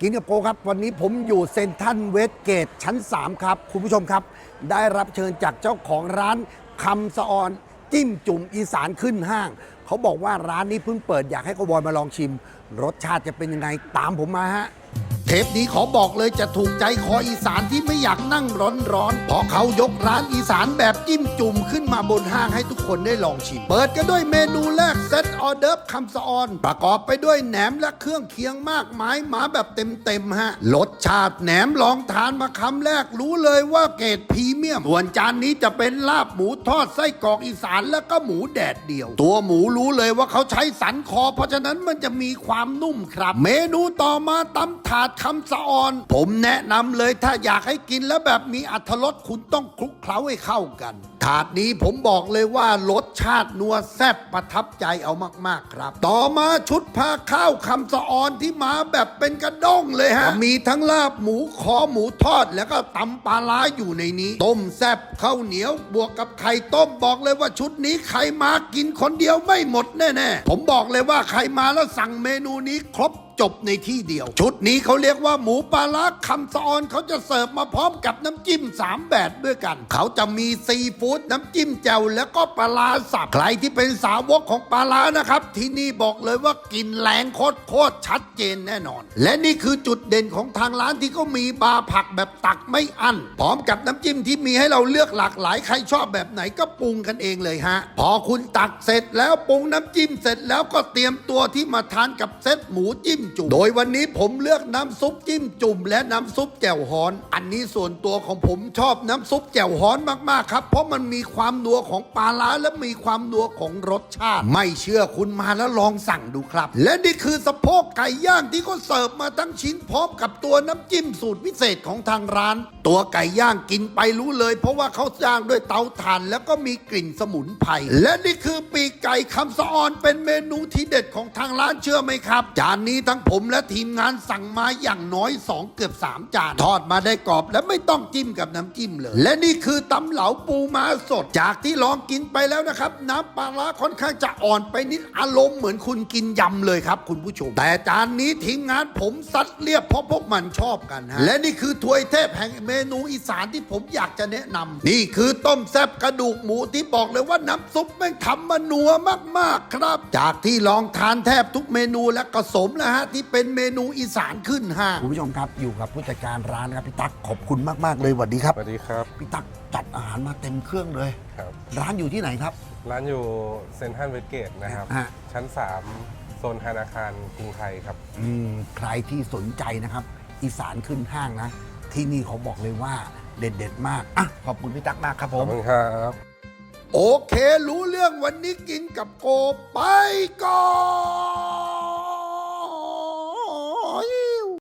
กินกับโกครับ วันนี้ผมอยู่เซนทันเวสเกตชั้น 3 ครับ คุณผู้ชมครับ ได้รับเชิญจากเจ้าของร้านคำสะออนจิ้มจุ่มอีสานขึ้นห้าง เขาบอกว่าร้านนี้เพิ่งเปิดอยากให้กบอยมาลองชิม รสชาติจะเป็นยังไงตามผมมาฮะ ปนี้ขอบอกเลยจะถูกใจคออีสานที่ไม่อยากนั่งร้อนๆเพราะเขายกร้านอีสานแบบจิ้มจุ่มขึ้นมาบนห้างให้ทุกคนได้ลองชิม เปิดกันด้วยเมนูแรกเซตออเดิร์ฟคำสะออน ประกอบไปด้วยแหนมและเครื่องเคียงมากมายมาแบบเต็มๆฮะรสชาติแหนมลองทานมาคำแรกรู้เลยว่าเกรดพรีเมียมส่วนจานนี้จะเป็นลาบหมูทอดไส้กรอกอีสานแล้วก็หมูแดดเดียว ตัวหมูรู้เลยว่าเขาใช้สันคอ เพราะฉะนั้นมันจะมีความนุ่มครับ เมนูต่อมาตำถาดคำสะออน ผมแนะนำเลยถ้าอยากให้กินแล้วแบบมีอัธรสคุณต้องคลุกเคล้าให้เข้ากัน ถาดนี้ผมบอกเลยว่ารสชาตินัวแซ่บประทับใจเอามาก ๆ ครับ ต่อมาชุดผ้าข้าวคำสะออนที่มาแบบเป็นกระด้งเลยฮะ มีทั้งลาบหมูคอหมูทอด แล้วก็ตำปลาร้าอยู่ในนี้ ต้มแซ่บข้าวเหนียวบวกกับไข่ต้มบอกเลยว่าชุดนี้ใครมากินคนเดียวไม่หมดแน่ๆ ผมบอกเลยว่าใครมาแล้วสั่งเมนูนี้ครบจบในที่เดียว ชุดนี้เขาเรียกว่าหมูปลาร้าคำสะออนเขาจะเสิร์ฟมาพร้อมกับน้ำจิ้ม3แบบด้วยกัน เขาจะมีซีฟู้ดน้ำจิ้มแจ่วแล้วก็ปลาสับ ใครที่เป็นสาวกของปลาร้านะครับ ที่นี่บอกเลยว่ากินแรงโคตรโคตรชัดเจนแน่นอน และนี่คือจุดเด่นของทางร้านที่เขามีบาร์ผักแบบตักไม่อั้นพร้อมกับน้ำจิ้มที่มีให้เราเลือกหลากหลายใครชอบแบบไหนก็ปรุงกันเองเลยฮะ พอคุณตักเสร็จแล้วปรุงน้ำจิ้มเสร็จแล้วก็เตรียมตัวที่มาทานกับเซตหมูจิ้มจุ่มโดยวันนี้ผมเลือกน้ำซุปจิ้มจุ่ม และน้ำซุปแจ่วฮ้อน อันนี้ส่วนตัวของผมชอบน้ำซุปแจ่วฮ้อนมากๆครับเพราะมันมีความนัวของปลาร้าและมีความนัวของรสชาติ ไม่เชื่อคุณมาแล้วลองสั่งดูครับ และนี่คือสะโพกไก่ย่างที่เขาเสิร์ฟมาทั้งชิ้นพร้อมกับตัวน้ำจิ้มสูตรพิเศษของทางร้าน ตัวไก่ย่างกินไปรู้เลย เพราะว่าเขาย่างด้วยเตาถ่าน แล้วก็มีกลิ่นสมุนไพรและนี่คือปีกไก่คำสะออนเป็นเมนูที่เด็ดของทางร้านเชื่อไหมครับ จานนี้ทั้งผมและทีมงานสั่งมาอย่างน้อย 2 เกือบ 3 จาน ทอดมาได้กรอบและไม่ต้องจิ้มกับน้ำจิ้มเลย และนี่คือตำเหลาปูม้าสด จากที่ลองกินไปแล้วนะครับ น้ำปลาร้าค่อนข้างจะอ่อนไปนิดอารมณ์เหมือนคุณกินยำเลยครับ คุณผู้ชม แต่จานนี้ทีมงานผมซัดเรียบเพราะพวกมันชอบกันฮะและนี่คือถ้วยเทพแห่งเมนูอีสานที่ผมอยากจะแนะนำนี่คือต้มแซ่บกระดูกหมูที่บอกเลยว่าน้ำซุปแม่งทำมานัวมากๆครับ จากที่ลองทานแทบทุกเมนูและกระสมแล้วฮะที่เป็นเมนูอีสานขึ้นห้างคุณผู้ชมครับอยู่กับผู้จัดการร้านครับพี่ตั๊กขอบคุณมากๆเลยสวัสดีครับสวัสดีครับพี่ตั๊กจัดอาหารมาเต็มเครื่องเลย ครับ ร้านอยู่ที่ไหนครับ ร้านอยู่เซ็นทรัลเวสเกตนะครับ ฮะ ชั้น 3 โซนธนาคารกรุงไทยครับ อืมใครที่สนใจนะครับ อีสานขึ้นห้างนะ ที่นี่เขาบอกเลยว่าเด็ดๆมากอะขอบคุณพี่ตั๊กมากครับผขอบม คุณครับ โอเค รู้เรื่องวันนี้กินกับโกไปก่อน